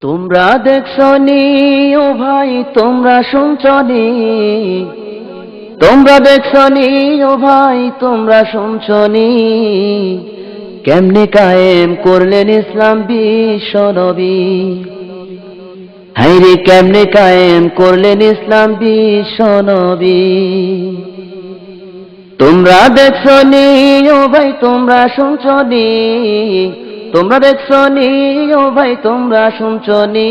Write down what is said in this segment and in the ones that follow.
তোমরা দেখছনি, ও ভাই, তোমরা শুনছনি। তোমরা দেখছনি, ও ভাই, তোমরা শুনছনি। কেমনে কায়েম করলেন ইসলাম বিশ্ব নবী? হাইরে কেমনে কায়েম করলেন ইসলাম বিশ্ব নবী? তোমরা দেখছনি, ও ভাই, তোমরা শুনছনি। তোমরা দেখছনি ও ভাই, তোমরা শুনছনি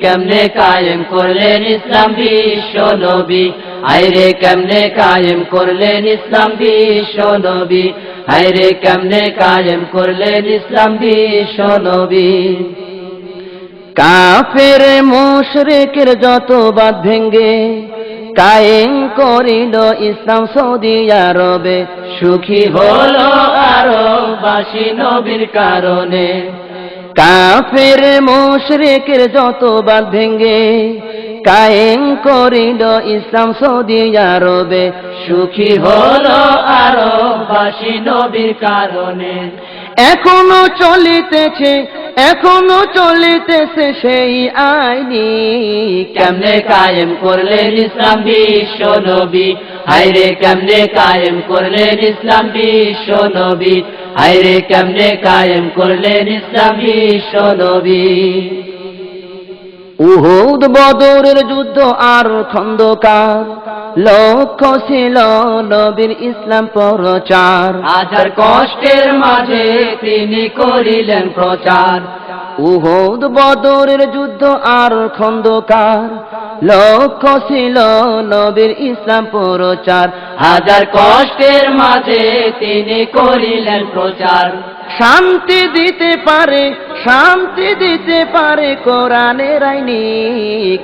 কেমনে কায়েম করলেন ইসলাম বিশ্ব নবী? আইরে কেমনে কায়েম করলেন ইসলাম বিশ্ব নবী? আইরে কেমনে কায়েম করলেন ইসলাম বিশ্ব নবী? কাফের মুশরিকের যত বাদ ভেঙ্গে কায়েম করিল ইসলাম সৌদি আরবে, সুখী হলো আরববাসী নবীর কারণে। কাফের মুশরিকের যত বাদ ভেঙ্গে কায়েম করিল ইসলাম সৌদি আরবে সুখী হলো আরববাসী নবীর কারণে। এখনও চলিতেছে এখনও চলিতেছে সেই আইনি। কেমনে কায়েম করলেন ইসলাম বিশ্ব নবী? হাইরে কেমনে কায়েম করলেন ইসলাম বিশ্ব নবী? হাইরে কেমনে কায়েম করলেন ইসলামী উহুদ বদরের যুদ্ধ আর খন্দকার, লক্ষ্য ছিল নবীর ইসলাম প্রচার। আজার কষ্টের মাঝে তিনি করিলেন প্রচার। উহুদ বদরের যুদ্ধ আর খন্দকার। লক্ষ্য ছিল নবীর ইসলাম প্রচার। হাজার কষ্টের মাঝে তিনি করিলেন প্রচার। শান্তি দিতে পারে, শান্তি দিতে পারে কোরআনের আইনি।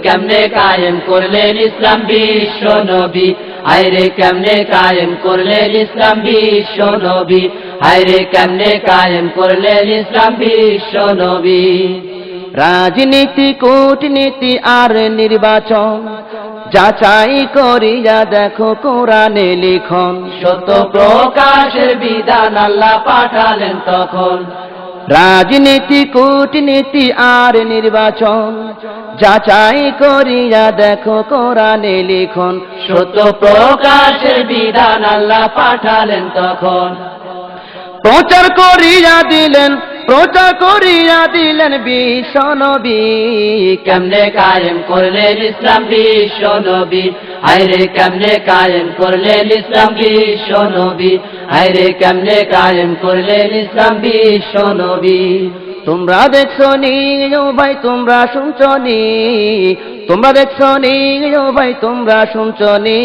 কেমনে কায়েম করলেন ইসলাম বিশ্ব নবী? হায়রে কেমনে কায়েম করলেন ইসলাম বিশ্ব নবী? হায়রে কেমনে কায়েম করলেন ইসলাম বিশ্ব নবী? রাজনীতি কূটনীতি আর নির্বাচন। যাচাই করিয়া দেখো কোরআনে লিখন। সত্য প্রকাশের বিধান আল্লাহ পাঠালেন তখন। রাজনীতি কূটনীতি আর নির্বাচন। যাচাই করিয়া দেখো কোরআনে লিখন। সত্য প্রকাশের বিধান আল্লাহ পাঠালেন তখন। প্রচার করিয়া দিলেন প্রচার করিয়া দিলেন বিশ্ব নবী। কেমনে কায়েম করলেন ইসলাম বিশ্ব নবী? হায়রে কেমনে কায়েম করলেন ইসলাম বিশ্ব নবী? হায়রে কেমনে কায়েম করলেন ইসলাম বিশ্ব নবী? তোমরা দেখছ নি ভাই তোমরা শুনছো নি তোমরা দেখছ নি, ও ভাই, তোমরা শুনছো নি?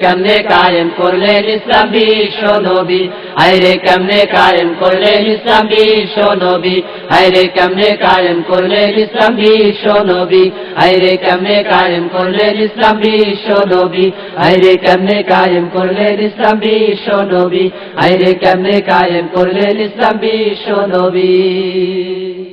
কেমনে কায়েম করলেন ইসলাম বিশ্ব নবী? হায়রে, কেমনে কায়েম করলেন ইসলাম বিশ্ব নবী? হায়রে, কেমনে কায়েম করলেন ইসলাম বিশ্ব নবী? হায়রে, কেমনে কায়েম করলেন ইসলাম বিশ্ব নবী? হায়রে, কেমনে কায়েম করলেন ইসলাম বিশ্ব নবী? হায়রে, কেমনে কায়েম করলেন ইসলাম বিশ্ব নবী?